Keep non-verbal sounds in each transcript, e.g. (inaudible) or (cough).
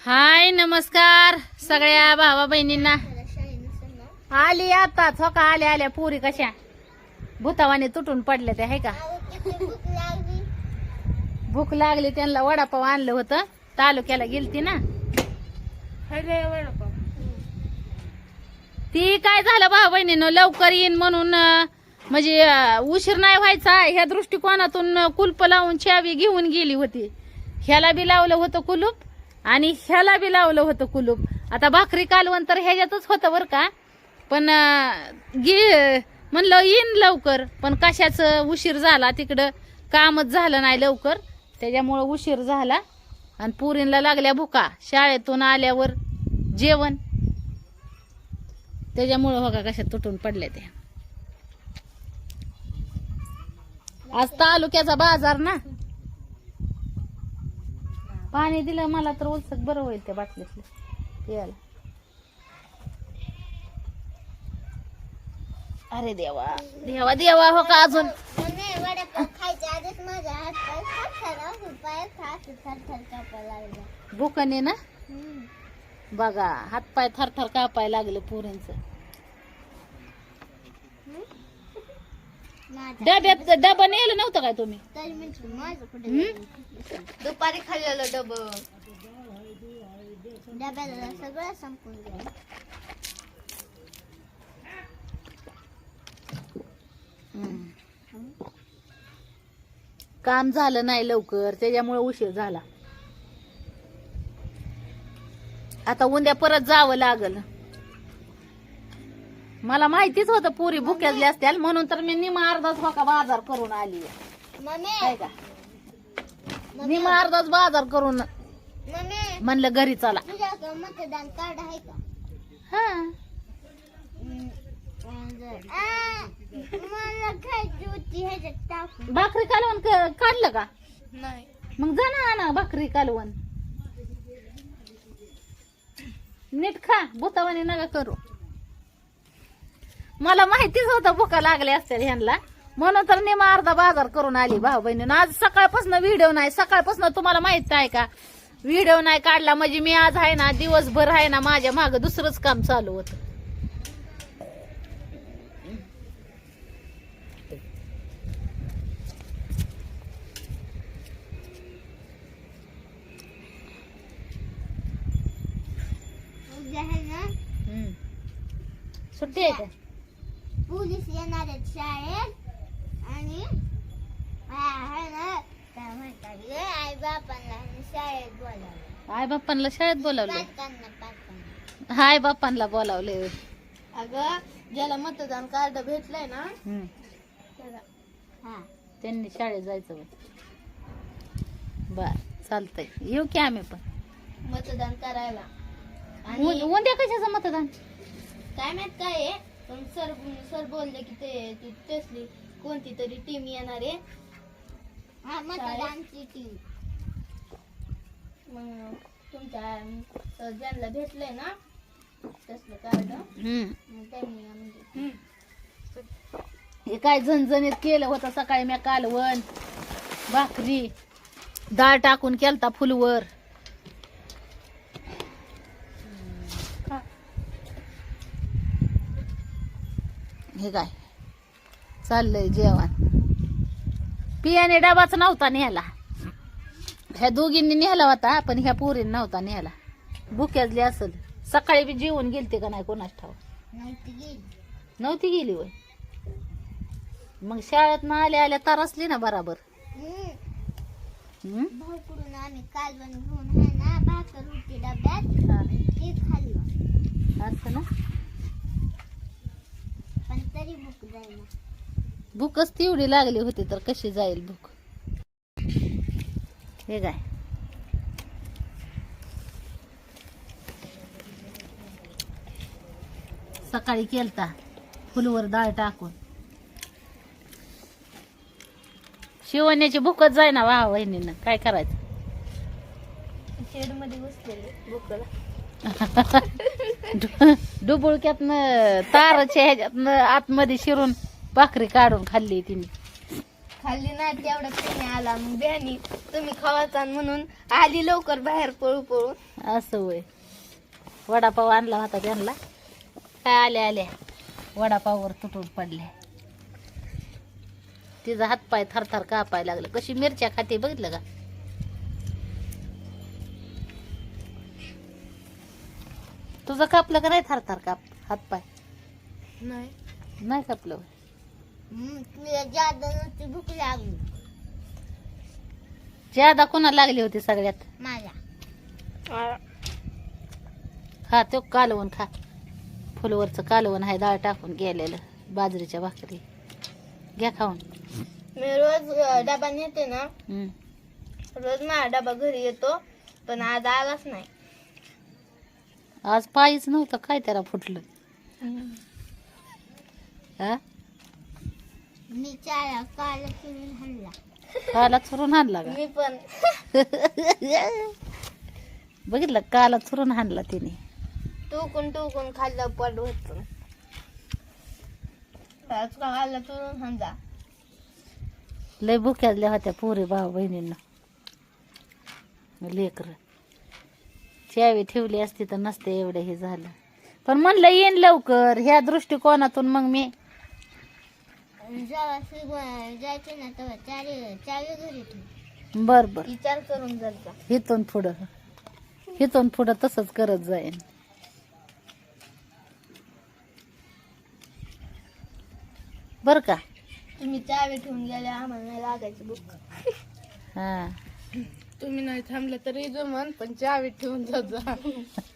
हाय नमस्कार सगळ्या भावा बहिणींना. आली आता का आल्या आल्या पुरी कशा? भूतावाने तुटून पडल्या त्या आहे का? भूक लागली त्यांना वडापाव आणलं होतं. तालुक्याला गेलती ना? ती काय झालं भाऊ बहिणीनं लवकर येईन म्हणून म्हणजे उशीर नाही व्हायचा. ह्या दृष्टिकोनातून कुलप लावून चावी घेऊन गेली होती. ह्याला बी लावलं होतं कुलूप. आणि ह्याला बी लावलं होतं कुलूप. आता भाकरी कालवण तर ह्याच्यातच होतं बरं का. पण गे म्हणलं येईन लवकर. पण कशाचं उशीर झाला तिकडं कामच झालं नाही लवकर. त्याच्यामुळं उशीर झाला. आणि पुरींला लागल्या भुका. शाळेतून आल्यावर जेवण. त्याच्यामुळं बघा कशात कशा तुटून पडल्या त्या. आज तालुक्याचा बाजार ना. पाणी दिलं मला तर उलसक बरं होईल त्या बाटलीतलं. प्यायला. अरे देवा देवा देवा हो का अजून? भुकने ना? बघा हातपाय थरथर कापाय लागले पुरींच. डब्यात डबा नेलं नव्हतं काय तुम्ही? म्हणजे? दुपारी खाल्लेलं डब. डब्याला सगळं संपून गेलं. काम झालं नाही लवकर त्याच्यामुळे उशीर झाला. आता उद्या परत जावं लागल. मला माहितीच होतं पुरी भुक्यातली असत्याल म्हणून तर मी निमा अर्धाच होका बाजार करून आली काय मम्मी. का निमा अर्धाच बाजार करून मम्मी. म्हणलं घरी चला. मतदान कार्ड आहे का? हा. भाकरी कालवण काढलं का? नाही. मग जा ना आणा भाकरी कालवण. नीट खा भूतावानी नका करू. मला माहितीच होतं भुका लागल्या असत्या ह्यांना. म्हणून तर नेमा अर्धा बाजार करून आली भाऊ बहिणीनं. आज सकाळपासून व्हिडिओ नाही सकाळपासून तुम्हाला माहीत आहे का? व्हिडिओ नाही काढला म्हणजे मी आज आहे ना दिवसभर आहे ना माझ्या माग दुसरंच काम चालू होतं. सुट्टी आहे का? येणार आहेत शाळेत. आणि आई बापांना शाळेत बोलावलं आई बाप्पांना शाळेत बोलावले हाय बाप्पांना बोलावले अगं ज्याला मतदान कार्ड भेटलंय ना हा. त्यांनी शाळेत जायचं. बर चालतंय. येऊ की आम्ही पण. मतदान करायला. उद्या कशाचं मतदान? काय माहीत काय आहे? पण सर सर बोलले की ते तसली कोणती तरी टीम येणार आहे. मतदानची टीम मग तुमच्या ज्यांना भेटलंय ना तसलं कार्ड. मग त्यांनी म्हणजे हे काय झणझणीत केलं होतं सकाळी मी कालवण भाकरी डाळ टाकून केलता फुलवर. हे काय? चाललंय जेवण. पियाने डबाच नव्हता न्यायला. ह्या दोघींनी नेला होता पण ह्या पोरीने नव्हता न्यायला भुक्यातली असल. सकाळी बी जेवण गेलते का नाही कोणाच ठाव नव्हती गेली. वय मग शाळेत ना आल्या आल्या तरसली ना बराबर. हम्म. आम्ही कालवण घेऊन आहे ना भाकर होती डब्यात हा. ते खाल्लं असं ना पण तरी भूक जाईना भूकच तेवढी लागली होती तर कशी जाईल भूक? हे काय? सकाळी केलता. फुलवर डाळ टाकून. शिवण्याची भूकच जाय ना वा वहिनीनं. काय करायचं? शेडमध्ये बसलेले भूकला. (laughs) डुबुळक्यातनं ताराच्या ह्याच्यातनं आतमध्ये शिरून भाकरी काढून खाल्ली तिने. खाल्ली नाही तेवढा तिने आला. मग बिहानी तुम्ही खावाचा म्हणून आली लवकर बाहेर पळू पळू. असं होय. वडापाव आणला होता त्यांना. काय आल्या आल्या. वडापाववर तुटून पडल्या. तिचा हातपाय थरथर कापाय लागलं. कशी मिरच्या खाते बघितलं का? तुझं कापलं का नाही थरथर काप हातपाय? नाही. नाही कापलं भूक लागली ज्यादा कोणा लागली होती सगळ्यात? मला खा तो कालवण खा. फुलवरचं कालवण आहे डाळ टाकून गेलेलं बाजरीच्या भाकरी. घ्या खाऊन. मी रोज डबा नेते ना. रोज माझा डबा घरी येतो पण आज आलाच नाही. आज पायीच नव्हतं काय त्याला फुटलं? हा? मी चारा काल फिरून हल्ला काला चुरून हाणला का? मी पण. बघितलं काला चुरून हाणला तिने? टुकून टुकून खाल्लं पड होत आज खाल्लं चुरून हंजा लय भुक्यातल्या होत्या पोरी भाऊ बहिणींना. लेकर. चावी ठेवली असती तर नसते एवढं हे झालं. पण म्हणलं येईन लवकर. ह्या दृष्टिकोनातून मग मी जेव्हा जायचे ना तेव्हा चारी चावी घरी ठेव बर बर. विचार करून जायचा इथून पुढं. इथून पुढं तसंच करत जाईन. बर का? तुम्ही चावी ठेवून गेले आम्हाला नाही लागायची बुक हा. तुम्ही नाही थांबले तरी जमन पण चावी ठेवून जात जा.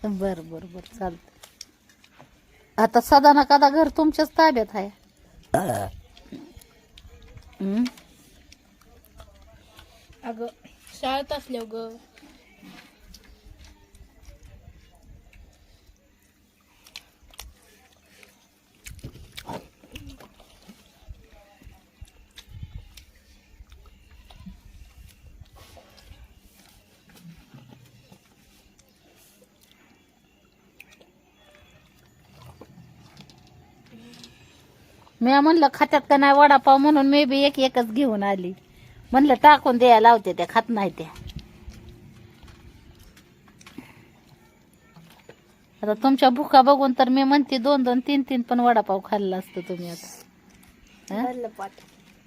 बर बर बर चालत आता सदा ना कदा घर तुमच्याच ताब्यात आहे? अगं शाळेत असल्या ग. मी म्हणलं खात्यात का नाही वडापाव? म्हणून मी बी एक एकच घेऊन आली. म्हणलं टाकून द्यायला लावते त्या खात नाही त्या. आता तुमच्या भुका बघून तर मी म्हणते दोन दोन तीन तीन पण वडापाव खाल्ला असतं तुम्ही आता.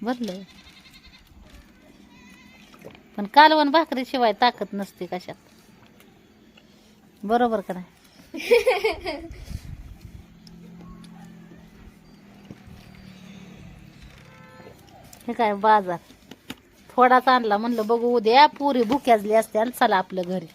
भरलं पण कालवण भाकरी शिवाय ताकद नसते कशात. बरोबर का नाही? (laughs) हे काय बाजार. थोडाच आणला म्हणलं बघू उद्या पुरी भुक्याजली असते आणि चला आपलं घरी.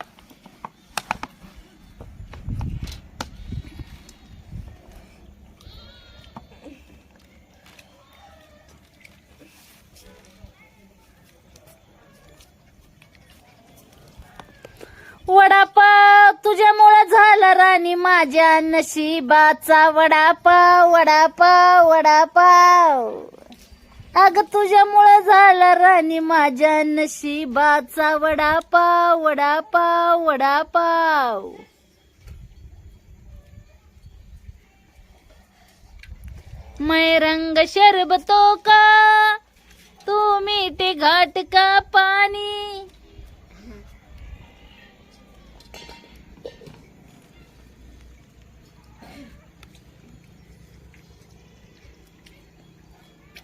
वडापाव तुझ्यामुळं झाला राणी माझ्या नशिबाचा वडापाव वडापाव वडापाव. अग तुझ्यामुळं झाला राणी माझ्या नशिबाचा वडापाव वडापाव वडापाव. मैं रंग शरबतो का? तू मीठे घाट का पाणी?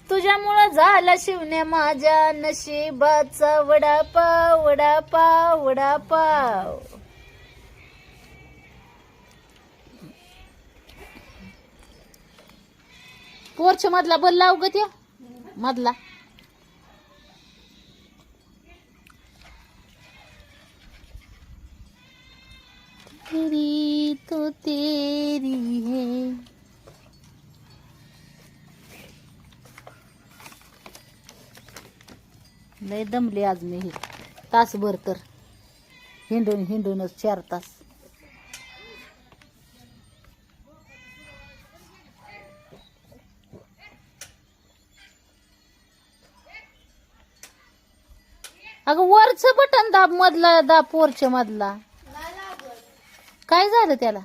तुझ्यामुळं झाला शिवण्या माझ्या नशिबाचा. वडापाव वडापाव वडापाव पोर्च मधला बल लाव ग त्या. मधला. दमले आज मी हे. तासभर तर. हिंडून हिंडूनच चार तास. अगं वरच बटन दाब मधला दाब वरच्या मधला. काय झालं त्याला?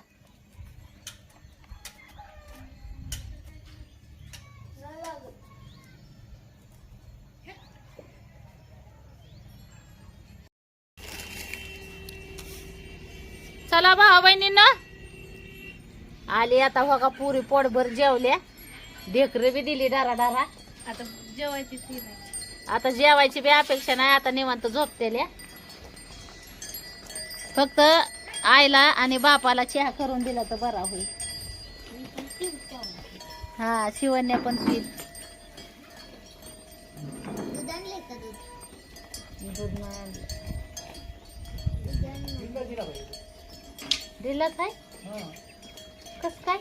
चला भावा बहिणीनं आली आता हो का पुरी पोटभर जेवल्या ढेकर बी दिली डारा डारा आता जेवायची ती नाही आता जेवायची बी अपेक्षा नाही आता निवांत झोपतेल्या फक्त आईला आणि बापाला चहा करून दिला तर बरा होईल. हा शिवण्या पण दूध दूध? नाही दिलं काय कस काय?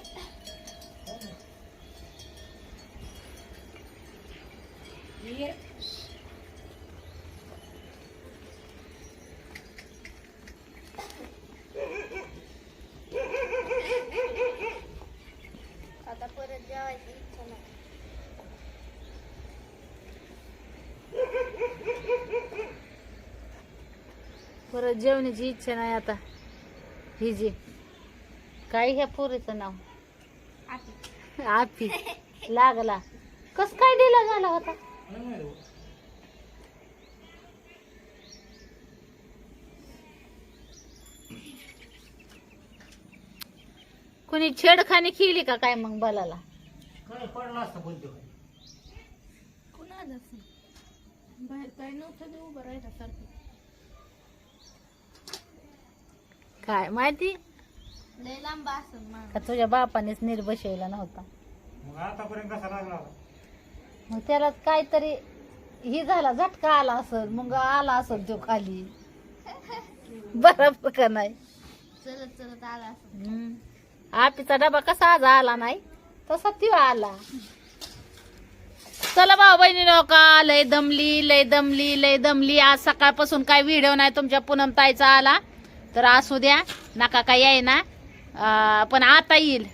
आता परत जेवायची इच्छा नाही. परत जेवण्याची इच्छा नाही आता. ही जी काय ह्या पोरीचं नाव? आपी लागला. कस काय दिला झाला होता? कुणी छेडखानी केली का काय मग बलाला? बाहेर काय नव्हतं उभं राहिलं सारखं. काय माहिती? लय लांब का तुझ्या बापानेच नीट बसवला नव्हता. मग आतापर्यंत कसा लागला? मग त्याला काहीतरी ही झाला झटका आला असल मग आला असल तो खाली. (laughs) बरोबर का नाही? चलत चलत आला असं हम्म. आपीचा डबा कसा आज आला नाही? तसा त्यो आला. चला भाऊ बहिणी का लय दमली लय दमली लय दमली. आज सकाळपासून काय व्हिडिओ नाही तुमच्या पूनम ताईचा आला. तर असू द्या नका काय याय ना. पण आता येईल.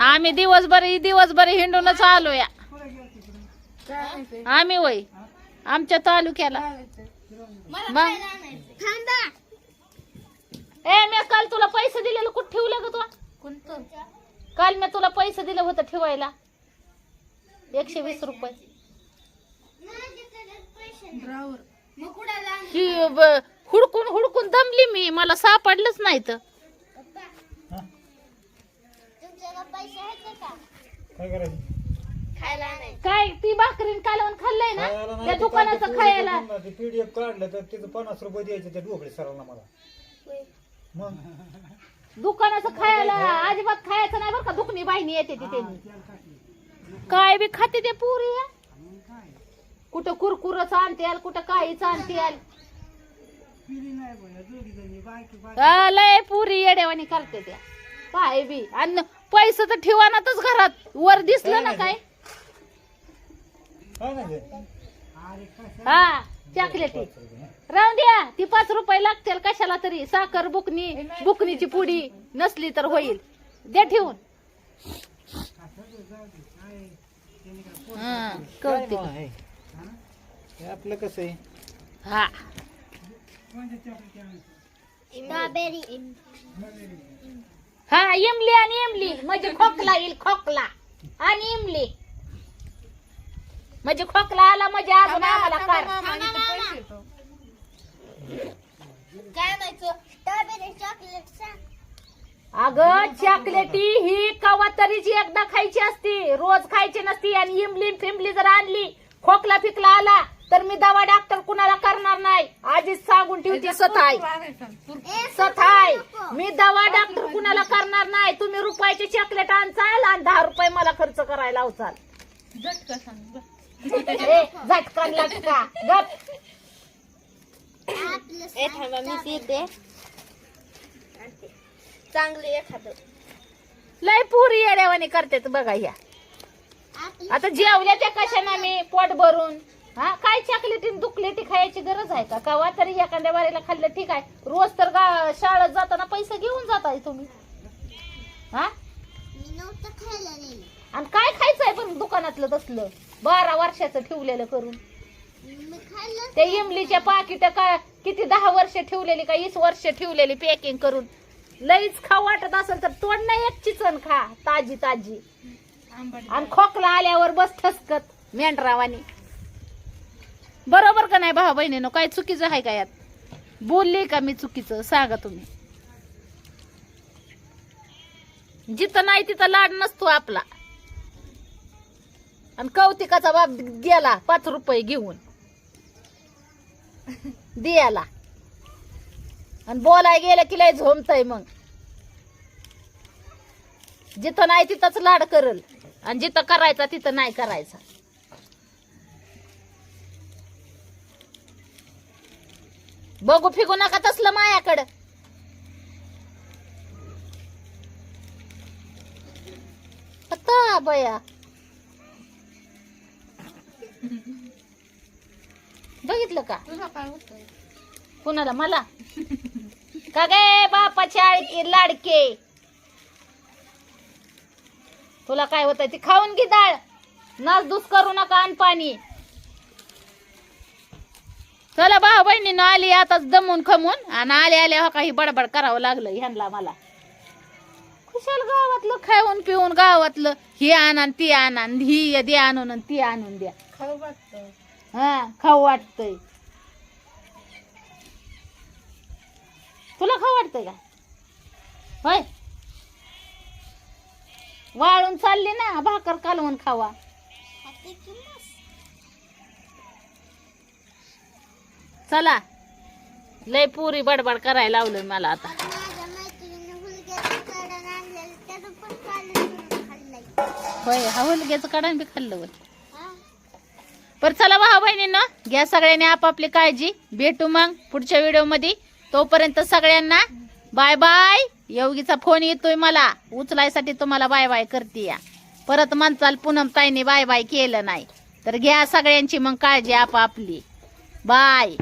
आम्ही दिवसभर दिवसभर हिंडूनच आलो या आम्ही वय आमच्या तालुक्याला. मग? थांबा. ए मी काल तुला पैसे दिलेलं कुठं ठेवलं ग तू? कोणतं? काल मी तुला पैसे दिलं होतं ठेवायला. एकशे वीस रुपये. ही ब- हुडकून हुडकून दमली मी. मला सापडलंच नाही तर पप्पा तुमच्याकडे पैसे आहेत का? काय करायचं? खायला नाही काय ती भाकरीन कालवण खाल्लंय खायला ना नाही त्या ते दुकानाचं ते खायला. ते पीडीएफ काढलं तर तिथं पन्नास रुपये द्यायचे त्या डोकळे सरांना मला. मग? दुकानाचं खायला. अजिबात खायचं नाही बरं का. दुखणी बाईनी येते ती त्यांनी. काय बी खाते ते पुरी. कुठं कुरकुरच आणते कुठं काहीच आणते लय पुरी येड्यावानी करते त्या. काय बी. आणि पैसे तर ठेवानातच घरात. वर दिसलं ना काय? काय नाही ते. हा चॉकलेटी राहून द्या. ती पाच रुपये लागतील कशाला तरी. साखर बुकनी बुकनीची पुडी नसली तर होईल. द्या ठेवून. हा, कळते हे आपलं कसं आहे? हा. स्ट्रॉबेरी. हा इमली आणि इमली. म्हणजे खोकला येईल खोकला आणि इमली. म्हणजे खोकला आला म्हणजे अजून आम्हाला कर काय म्हणायचं? स्ट्रॉबेरी चॉकलेट सांग. अगं चॉकलेटी ही कवा तरीच एकदा खायची असती रोज खायची नसती आणि इमली फिमली जर आणली खोकला फिकला आला तर मी दवा डॉक्टर कुणाला करणार नाही? आधीच सांगून ठेवते सथाय. सथाय. मी दवा डॉक्टर कुणाला करणार नाही? तुम्ही रुपयाचे चॉकलेट आणचाल आणि दहा रुपये मला खर्च करायला झटका. ए येते चांगले एखादं. लय पुरी येड्यावानी करते बघा ह्या. आपलं आता जेवल्या त्या कशाने मी पोट भरून? हा काय चॉकलेटी दुखलेटी खायची गरज आहे का? कवा तरी एखाद्या वारीला खाल्लं ठीक आहे. रोज तर गा- शाळेत जाताना पैसे घेऊन जाताय तुम्ही. हा? आणि काय खायचंय पण दुकानातलं तसलं? बारा वर्षाचं ठेवलेलं करून. मी खाल्लं ते इमलीच्या पाकिट का किती दहा वर्ष ठेवलेली का वीस वर्ष ठेवलेली पॅकिंग करून. लईच खा वाटत असेल तर तोडणं एक चिचन खा ताजी ताजी. आणि खोकला आल्यावर बस ठसकत मेंढरावानी. बरोबर का नाही भाऊ बहिणीनो? काय चुकीचं आहे का यात? बोलली का मी चुकीचं? सांगा तुम्ही. जिथं नाही तिथं लाड नसतो आपला. आणि कौतिकाचा बाप गेला पाच रुपये घेऊन. दियाला. आणि बोलाय गेलं की लय झोमतय मग. जिथं नाही तिथंच लाड करल. आणि जिथं करायचा तिथं नाही करायचा. बघू फिकू नका तसलं मायाकडं. आता बया. बघितलं का? कुणाला? मला? का गे बापाची आळकी लाडके? तुला काय होत ती खाऊन घे डाळ. नासधूस करू नका आणि पाणी. चला भाऊ बहिणीनं आली आताच दमून खमून. आणि आले आले हो काही बडबड करावं लागलं ह्यांना मला. खुशाल गावातलं खाऊन पिऊन गावातलं. हे आण आणि ती आण ही दे आणून आणि ती आणून द्या. खाऊ वाटतं. हा खाऊ वाटतंय. तुला खाऊ वाटतंय का? होय. वाळून चालली ना भाकर कालवून खावा खाते की मस्त. चला. लय पुरी बडबड करायला लावलं मला आता. होय हा हुलग्याचं काढून बी खाल्लं होतं हा? पर चला भाऊ बहिणीनं घ्या सगळ्यांनी आपापली काळजी. भेटू मग पुढच्या व्हिडिओमध्ये तोपर्यंत सगळ्यांना बाय बाय. योगीचा फोन येतोय मला. उचलायसाठी तुम्हाला बाय बाय करते या. परत म्हणचाल पूनम ताईने बाय बाय केलं नाही. तर घ्या सगळ्यांची मग काळजी आपापली. बाय.